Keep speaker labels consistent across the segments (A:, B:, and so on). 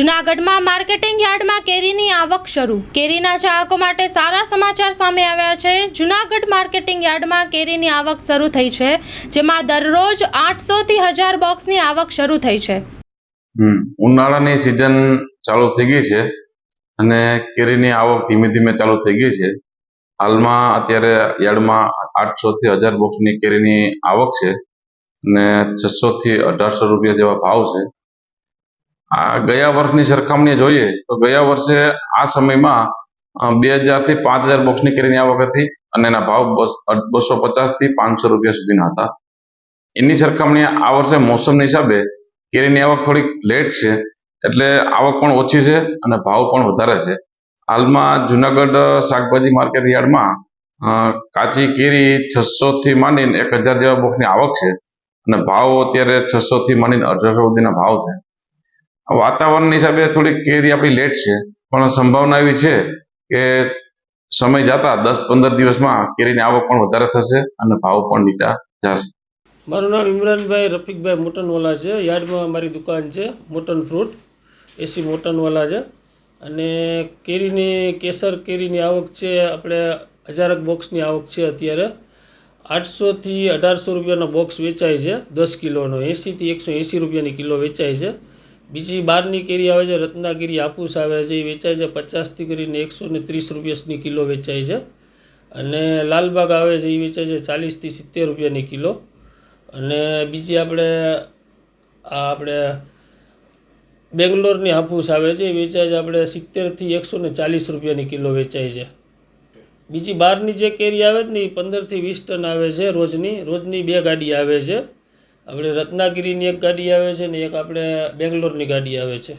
A: જૂનાગઢમાં માર્કેટિંગ યાર્ડમાં કેરીની આવક શરૂ. કેરીના ચાહકો માટે સારા સમાચાર સામે આવ્યા છે. જૂનાગઢ માર્કેટિંગ યાર્ડમાં કેરીની આવક શરૂ થઈ છે, જેમાં દરરોજ આઠસોથી હજાર બોક્સની આવક શરૂ થઈ છે.
B: ઉનાળાની સિઝન ચાલુ થઈ ગઈ છે અને કેરીની આવક ધીમે ધીમે ચાલુ થઈ ગઈ છે. હાલમાં અત્યારે યાર્ડમાં આઠસો થી હજાર બોક્સની કેરીની આવક છે અને છસો થી અઢારસો રૂપિયા જેવા ભાવ છે. આ ગયા વર્ષની સરખામણીએ જોઈએ તો ગયા વર્ષે આ સમયમાં બે હજારથી પાંચ હજાર બોક્સની કેરીની આવક હતી અને એના ભાવ બસો પચાસથી પાંચસો રૂપિયા સુધીના હતા. એની સરખામણીએ આ વર્ષે મોસમના હિસાબે કેરીની આવક થોડીક લેટ છે, એટલે આવક પણ ઓછી છે અને ભાવ પણ વધારે છે. હાલમાં જુનાગઢ શાકભાજી માર્કેટ યાર્ડમાં કાચી કેરી છસો થી માંડીને એક હજાર જેવા બોક્સની આવક છે અને ભાવ અત્યારે છસો થી માંડીને અઢારસો સુધીના ભાવ છે. વાતાવરણ હિસાબે થોડીક કેરી આપણી લેટ છે, પણ સંભાવના એવી છે કે સમય જતા દસ પંદર દિવસમાં કેરીની આવક પણ વધારે થશે અને ભાવ પણ નીચા જશે.
C: મારું નામ ઇમરાનભાઈ રફીકભાઈ મોટનવાલા છે. યાર્ડમાં મારી દુકાન છે, મોટન ફ્રૂટ, એસી મોટનવાલા છે. અને કેરીની, કેસર કેરીની આવક છે, આપણે હજારક બોક્સની આવક છે અત્યારે. આઠસોથી અઢારસો રૂપિયાનો બોક્સ વેચાય છે, દસ કિલોનો. એંસીથી એકસો એંસી રૂપિયાની કિલો વેચાય છે. બીજી બહારની કેરી આવે છે રત્નાગીરી હાપુસ આવે છે, એ વેચાય છે, પચાસથી કરીને એકસો ને ત્રીસ રૂપિયાની કિલો વેચાય છે. અને લાલબાગ આવે છે, એ વેચાય છે ચાલીસથી સિત્તેર રૂપિયાની કિલો. અને બીજી આપણે, આ આપણે બેંગ્લોરની હાફૂસ આવે છે, એ વેચાય છે આપણે સિત્તેરથી એકસો ને ચાલીસ રૂપિયાની કિલો વેચાય છે. બીજી બહારની જે કેરી આવે છે ને, એ પંદરથી વીસ ટન આવે છે રોજની રોજની બે ગાડી આવે છે. આપણે રત્નાગીરીની એક ગાડી આવે છે ને એક આપણે બેંગ્લોરની ગાડી આવે છે.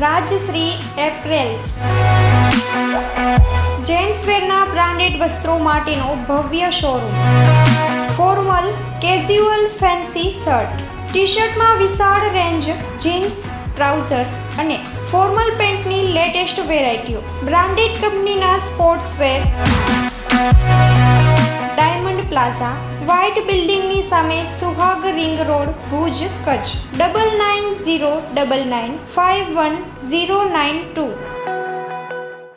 D: રાજશ્રી એપ્રેલ્સ. જેન્ટ્સવેરના બ્રાન્ડેડ વસ્ત્રો માટેનો ભવ્ય showroom. Formal casual fancy shirt. T શર્ટમાં વિશાળ રેન્જ જીન્સ ટ્રાઉઝર્સ અને ફોર્મલ પેન્ટની લેટેસ્ટ વેરાયટીઓ બ્રાન્ડેડ કંપનીના સ્પોર્ટ્સવેર ડાયમંડ પ્લાઝા વ્હાઇટ બિલ્ડિંગની સામે Suhag ring road Bhuj, Kutch. Double nine zero double nine five one zero nine two